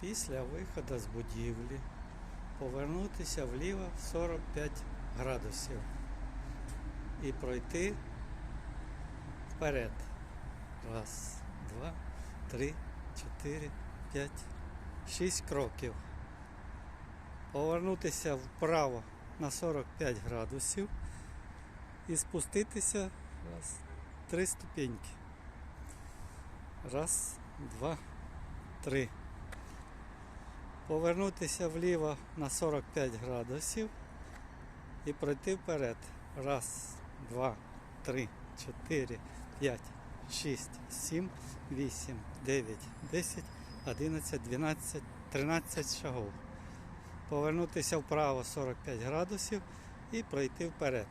після виходу з будівлі повернутися вліво в 45 градусів і пройти вперед. Раз, два, три, чотири, п'ять, шість кроків. Повернутися вправо на 45 градусів і спуститися раз, три ступеньки. Раз, два, три. Повернутися вліво на 45 градусів і пройти вперед. Раз, два, три, чотири, п'ять, шість, сім, вісім, дев'ять, десять, одинадцять, дванадцять, тринадцять шагов. Повернутися вправо 45 градусів і пройти вперед.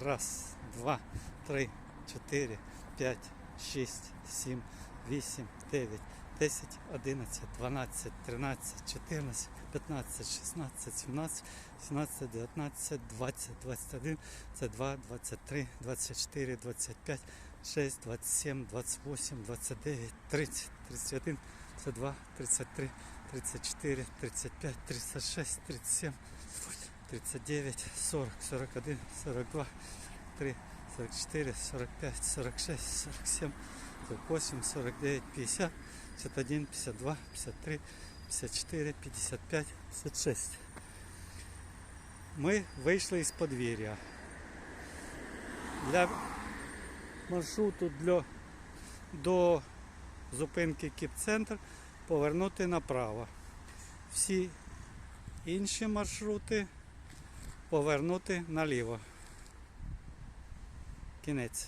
Раз, два, три, чотири, п'ять, шість, сім, вісім, дев'ять, 10, 11, 12, 13, 14, 15, 16, 17, 17, 19, 20, 21, 22, 23, 24, 25, 6, 27, 28, 29, 30, 31, 32, 33, 34, 35, 36, 37, 39, 40, 41, 42, 3, 44, 45, 46, 47, 48, 49, 50. 51, 52, 53, 54, 55, 56. Ми вийшли із подвір'я. Для маршруту для, до зупинки Кіпцентр повернути направо. Всі інші маршрути повернути наліво. Кінець.